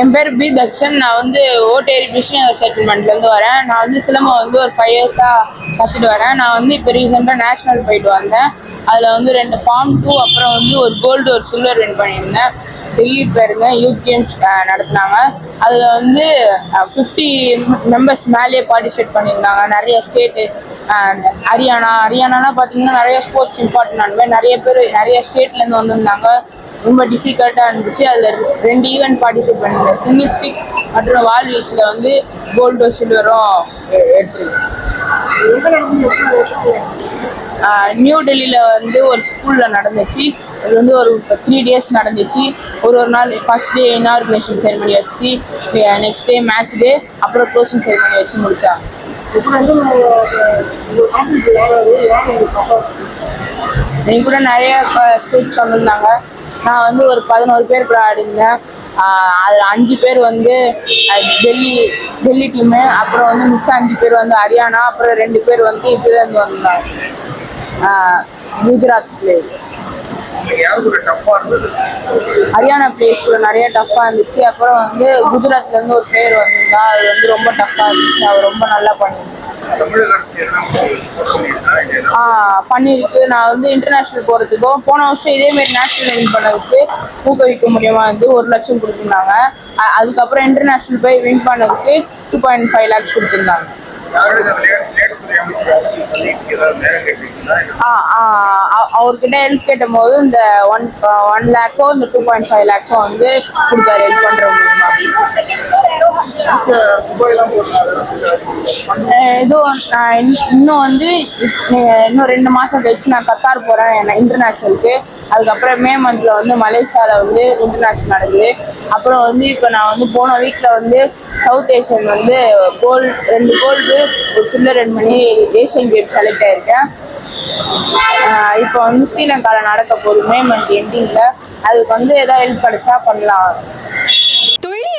என் பேர் பி தக்ஷன். நான் வந்து ஓட்டேரி பிஸ்னஸ் செட்டில்மெண்ட்லேருந்து வரேன். நான் வந்து சிலம்பம் வந்து ஒரு ஃபைவ் இயர்ஸாக கற்றுட்டு வரேன். நான் வந்து இப்போ ரீசெண்டாக நேஷ்னல் போயிட்டு வந்தேன். அதில் வந்து ரெண்டு ஃபார்ம் டூ அப்புறம் வந்து ஒரு கோல்டு ஒரு சில்வர் வின் பண்ணியிருந்தேன். டெல்லி போயிருந்தேன். யூத் கேம்ஸ் நடத்துனாங்க. அதில் வந்து ஃபிஃப்டி மெம்பர்ஸ் மேலேயே பார்ட்டிசிபேட் பண்ணியிருந்தாங்க. நிறைய ஸ்டேட்டு ஹரியானா. ஹரியானானா பார்த்தீங்கன்னா நிறைய ஸ்போர்ட்ஸ் இம்பார்ட்டன்ட் அந்த மாதிரி நிறைய பேர் நிறைய ஸ்டேட்லேருந்து வந்திருந்தாங்க. ரொம்ப டிஃபிகல்ட்டாக இருந்துச்சு அதில் ரெண்டு ஈவெண்ட் பார்ட்டிசிபேட் பண்ணியிருந்தேன் சிங்கிள் ஸ்டிக் மற்றும் வால் வீச்சில் வந்து கோல்டு சில்வரும் எடுத்துருக்கேன் நியூ டெல்லியில் வந்து ஒரு ஸ்கூலில் நடந்துச்சு இது வந்து ஒரு த்ரீ டேஸ் நடந்துச்சு ஒரு ஒரு நாள் ஃபர்ஸ்ட் டே இனார்குலேஷன் செரிமனி வச்சு நெக்ஸ்ட் டே மேட்ச் டே அப்புறம் க்ளோசிங் செரிமனி வச்சு முடிச்சாங்க என் கூட நிறைய ஸ்பீச் வந்திருந்தாங்க நான் வந்து ஒரு பதினோரு பேர் கூட ஆடிருந்தேன். அதில் அஞ்சு பேர் வந்து டெல்லி டெல்லி டீமு அப்புறம் வந்து மிச்சம் அஞ்சு பேர் வந்து ஹரியானா அப்புறம் ரெண்டு பேர் வந்து இதுலேருந்து வந்தாங்க. குஜராத் பிளேயர்ஸ் ஹரியானா கூட நிறைய டஃப்பாக இருந்துச்சு. அப்புறம் வந்து குஜராத்லேருந்து ஒரு பேர் வந்திருந்தா அது வந்து ரொம்ப டஃப்பாக இருந்துச்சு. அவர் ரொம்ப நல்லா support பண்ணியிருக்கா? நான் வந்து இன்டர்நேஷ்னல் போகிறதுக்கும் போன வருஷம் இதேமாரி நேஷ்னல் வின் பண்ணதுக்கு ஊக்குவிக்க முடியுமா வந்து ஒரு லட்சம் கொடுத்துருந்தாங்க. அதுக்கப்புறம் இன்டர்நேஷ்னல் போய் வின் பண்ணதுக்கு டூ பாயிண்ட் ஃபைவ் லேக்ஸ் கொடுத்துருந்தாங்க. அவர்கிட்ட ஹெல்ப் கேட்டும் போது இந்த ஒன் ஒன் லேக்கோ இந்த டூ பாயிண்ட் ஃபைவ் லேக்ஸோ வந்து கொடுத்தாரு ஹெல்ப் துபாய்லாம் போறாங்க இதுவும் நான் இன்னும் இன்னும் வந்து இன்னும் ரெண்டு மாதம் கழிச்சு நான் கத்தார் போகிறேன் இன்டர்நேஷ்னலுக்கு அதுக்கப்புறம் மே மந்தில் வந்து மலேசியாவில் வந்து இன்டர்நேஷ்னல் நடக்குது. அப்புறம் வந்து இப்போ நான் வந்து போன வீக்கில் வந்து சவுத் ஏஷியன் வந்து கோல்டு ரெண்டு கோல்டு ஒரு சில்லர் ரெண்டு மணி ஏஷியன் கேம் செலக்ட் ஆயிருக்கேன். இப்போ வந்து ஸ்ரீலங்காவில் நடக்க போகுது மே மந்த் எண்டிங்கில் அதுக்கு வந்து ஏதாவது ஹெல்ப் கிடைச்சா பண்ணலாம்.